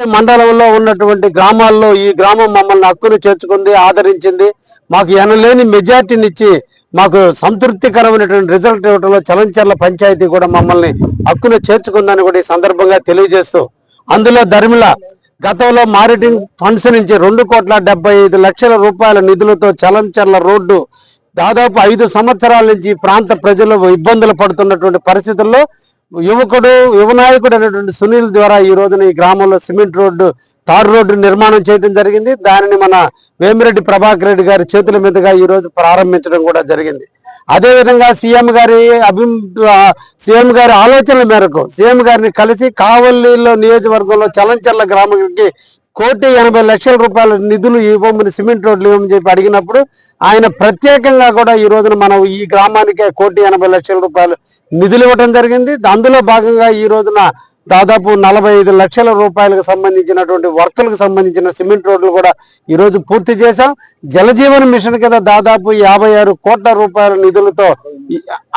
మండలంలో ఉన్నటువంటి గ్రామాల్లో ఈ గ్రామం మమ్మల్ని హక్కును చేర్చుకుంది ఆదరించింది. మాకు ఎనలేని మెజార్టీనిచ్చి మాకు సంతృప్తికరమైనటువంటి రిజల్ట్ ఇవ్వడంలో చలంచర్ల పంచాయతీ కూడా మమ్మల్ని హక్కును చేర్చుకుందని కూడా ఈ సందర్భంగా తెలియజేస్తూ అందులో ధర్మిల గతంలో మారిటింగ్ ఫండ్స్ నుంచి రెండు కోట్ల డెబ్బై ఐదు లక్షల రూపాయల నిధులతో చలంచర్ల రోడ్డు దాదాపు ఐదు సంవత్సరాల నుంచి ప్రాంత ప్రజలు ఇబ్బందులు పడుతున్నటువంటి పరిస్థితుల్లో యువకుడు యువనాయకుడు అనేటువంటి సునీల్ ద్వారా ఈ రోజున ఈ గ్రామంలో సిమెంట్ రోడ్డు తారు రోడ్డు నిర్మాణం చేయడం జరిగింది. దానిని మన వేమిరెడ్డి ప్రభాకర్ రెడ్డి గారి చేతుల మీదుగా ఈ రోజు ప్రారంభించడం కూడా జరిగింది. అదేవిధంగా సీఎం గారి అభి సీఎం గారి ఆలోచనల మేరకు సీఎం గారిని కలిసి కావలిలో నియోజకవర్గంలో చలంచర్ల గ్రామానికి కోటి ఎనభై లక్షల రూపాయల నిధులు ఇవ్వమని సిమెంట్ రోడ్లు ఇవ్వమని చెప్పి అడిగినప్పుడు ఆయన ప్రత్యేకంగా కూడా ఈ రోజున మనం ఈ గ్రామానికే కోటి ఎనభై లక్షల రూపాయలు నిధులు ఇవ్వడం జరిగింది. అందులో భాగంగా ఈ రోజున దాదాపు నలభై ఐదు లక్షల రూపాయలకు సంబంధించినటువంటి వర్కులకు సంబంధించిన సిమెంట్ రోడ్లు కూడా ఈరోజు పూర్తి చేశాం. జలజీవన మిషన్ కింద దాదాపు యాభై ఆరు కోట్ల రూపాయల నిధులతో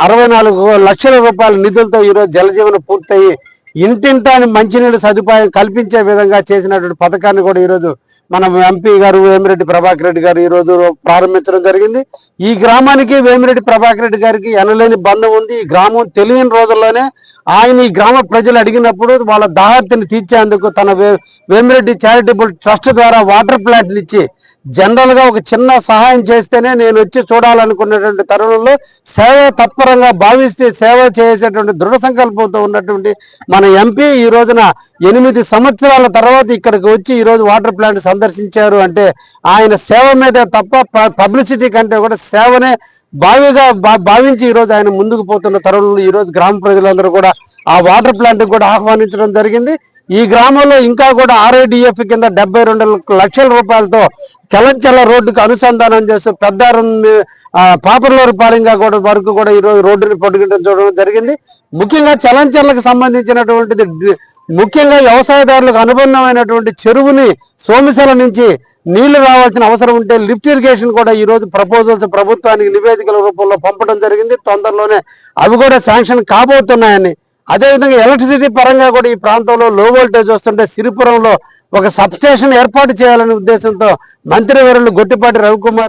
అరవై నాలుగు లక్షల రూపాయల నిధులతో ఈరోజు రోజు జలజీవన పూర్తయి ఇంటింట మంచినీళ్ళ సదుపాయం కల్పించే విధంగా చేసినటువంటి పథకాన్ని కూడా ఈరోజు మనం ఎంపీ గారు వేమిరెడ్డి ప్రభాకర్ రెడ్డి గారు ఈరోజు ప్రారంభించడం జరిగింది. ఈ గ్రామానికి వేమిరెడ్డి ప్రభాకర్ రెడ్డి గారికి ఎనలేని బంధం ఉంది. ఈ గ్రామం తెలియని రోజుల్లోనే ఆయన ఈ గ్రామ ప్రజలు అడిగినప్పుడు వాళ్ళ దాహర్తిని తీర్చేందుకు తన వే- వేమిరెడ్డి చారిటబుల్ ట్రస్ట్ ద్వారా వాటర్ ప్లాంట్ ఇచ్చి జనరల్గా ఒక చిన్న సహాయం చేస్తేనే నేను వచ్చి చూడాలనుకున్నటువంటి తరుణంలో సేవ తత్పరంగా భావిస్తే సేవ చేసేటువంటి దృఢ సంకల్పంతో ఉన్నటువంటి మన ఎంపీ ఈ రోజున ఎనిమిది సంవత్సరాల తర్వాత ఇక్కడికి వచ్చి ఈరోజు వాటర్ ప్లాంట్ సందర్శించారు అంటే ఆయన సేవ మీద తప్ప పబ్లిసిటీ కంటే కూడా సేవనే భావిగా భా- భావించి ఈరోజు ఆయన ముందుకు పోతున్న తరుణంలో ఈరోజు గ్రామ ప్రజలందరూ కూడా ఆ వాటర్ ప్లాంట్ కూడా ఆహ్వానించడం జరిగింది. ఈ గ్రామంలో ఇంకా కూడా ఆర్ఐడిఎఫ్ కింద డెబ్బై రెండు లక్షల రూపాయలతో చలంచల రోడ్డుకు అనుసంధానం చేస్తూ పెద్ద పాపర్లూరు పాలింగా కూడా వరకు కూడా ఈరోజు రోడ్డుని పొడిగడం చూడడం జరిగింది. ముఖ్యంగా చలంచలకు సంబంధించినటువంటిది ముఖ్యంగా వ్యవసాయదారులకు అనుబంధమైనటువంటి చెరువుని సోమిసల నుంచి నీళ్ళు రావాల్సిన అవసరం ఉంటే లిఫ్ట్ ఇరిగేషన్ కూడా ఈ రోజు ప్రపోజల్స్ ప్రభుత్వానికి నివేదికల రూపంలో పంపడం జరిగింది. తొందరలోనే అవి కూడా శాంక్షన్ కాబోతున్నాయని అదేవిధంగా ఎలక్ట్రిసిటీ పరంగా కూడా ఈ ప్రాంతంలో లో వోల్టేజ్ వస్తుంటే సిరిపురంలో ఒక సబ్ స్టేషన్ ఏర్పాటు చేయాలనే ఉద్దేశంతో మంత్రివర్యులు గొట్టిపాటి రవికుమార్